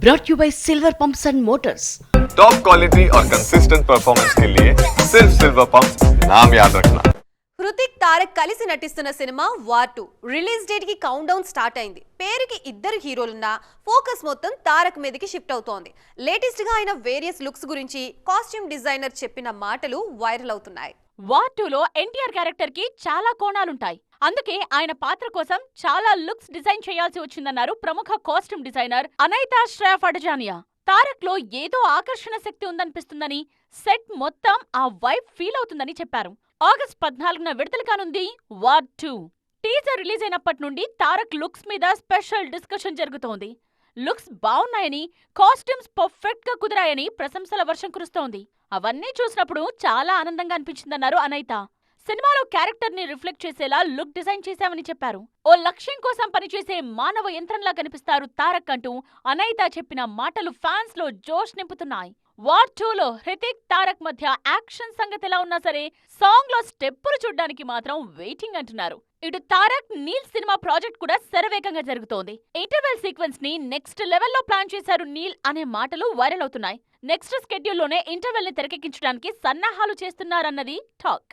brought you by Silver Pumps and Motors. Top quality और consistent performance के लिए सिर्फ सिल्वर पंप नाम याद रखना హృతిక్ తారక్ కలిసి నటిస్తున్న cinema War two release date కి కౌంట్ డౌన్ స్టార్ట్ అయింది పేరుకి ఇద్దరు హీరోలున్నా ఫోకస్ మొత్తం తారక్ మీదకి షిఫ్ట్ అవుతోంది లేటెస్ట్ గా ఆయన వేరియస్ లుక్స్ గురించి కాస్ట్యూమ్ డిజైనర్ చెప్పిన మాటలు వైరల్ అవుతున్నాయి వార్ టూలో ఎన్టీఆర్ క్యారెక్టర్ కి చాలా కోణాలుంటాయి అందుకే ఆయన పాత్ర కోసం చాలా లుక్స్ డిజైన్ చేయాల్సి వచ్చిందన్నారు ప్రముఖ కాస్ట్యూమ్ డిజైనర్ అనైతా శ్రేఫ్ అడజానియా. తారక్లో ఏదో ఆకర్షణ శక్తి ఉందనిపిస్తుందని సెట్ మొత్తం ఆ వైబ్ ఫీల్ అవుతుందని చెప్పారు. ఆగస్ట్ పద్నాలుగున విడుదల కానుంది వార్ టూ. టీజర్ రిలీజ్ అయినప్పటి నుండి తారక్ లుక్స్ మీద స్పెషల్ డిస్కషన్ జరుగుతోంది. లుక్స్ బాగున్నాయని కాస్ట్యూమ్స్ పర్ఫెక్ట్గా కుదిరాయని ప్రశంసల వర్షం కురుస్తోంది. అవన్నీ చూసినప్పుడు చాలా ఆనందంగా అనిపించిందన్నారు అనైత. సినిమాలో క్యారెక్టర్ని రిఫ్లెక్ట్ చేసేలా లుక్ డిజైన్ చేశామని చెప్పారు. ఓ లక్ష్యం కోసం పనిచేసే మానవ యంత్రంలా కనిపిస్తారు తారక్ అంటూ అనైత చెప్పిన మాటలు ఫ్యాన్స్లో జోష్ నింపుతున్నాయి. వార్ టూలో హృతిక్ తారక్ మధ్య యాక్షన్ సంగతి ఎలా ఉన్నా సరే సాంగ్లో స్టెప్పులు చూడ్డానికి మాత్రం వెయిటింగ్ అంటున్నారు. ఇటు తారక్ నీల్ సినిమా ప్రాజెక్ట్ కూడా శరవేగంగా జరుగుతోంది. ఇంటర్వెల్ సీక్వెన్స్ని నెక్స్ట్ లెవెల్లో ప్లాన్ చేశారు నీల్ అనే మాటలు వైరల్ అవుతున్నాయి. నెక్స్ట్ స్కెడ్యూల్లోనే ఇంటర్వెల్ని తెరకెక్కించడానికి సన్నాహాలు చేస్తున్నారన్నది టాక్.